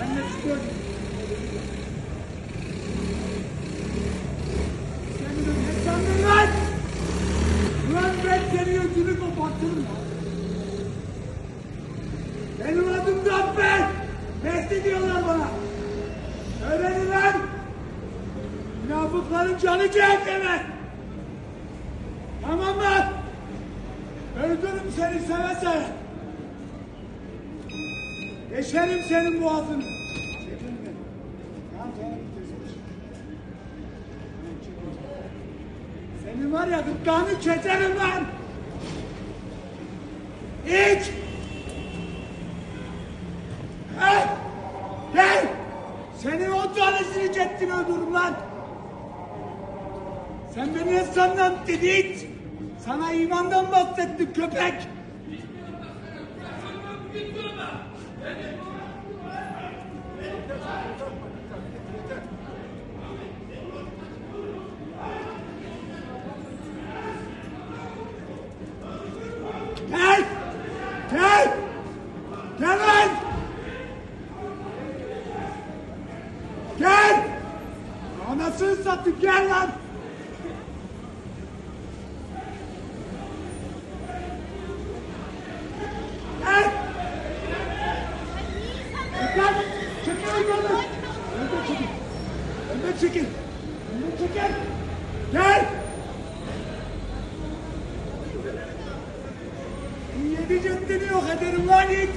Ben de çıkıyorum. Sen de ne sandın lan? Ulan ben seni ödünü kopartırım lan. Benim adım Gaffer. Mehdi diyorlar bana. Öğrenin lan. Münafıkların canı cehenneme. Tamam mı? Öldürürüm seni seve seve. Geçerim senin boğazını. Senin var ya gırtlağını keserim lan. İç. Hey! Gel! Senin on tanesini cettin öldürürüm lan! Sen beni ne sandın dedit? Sana imandan bahsettim köpek! Gel! Gel! Gel lan! Gel! Anasını sattım gel lan! Gel! Gel! Çekil önümden! Önümden çekil! Gel! Yedi ceddini yok ederim lan it!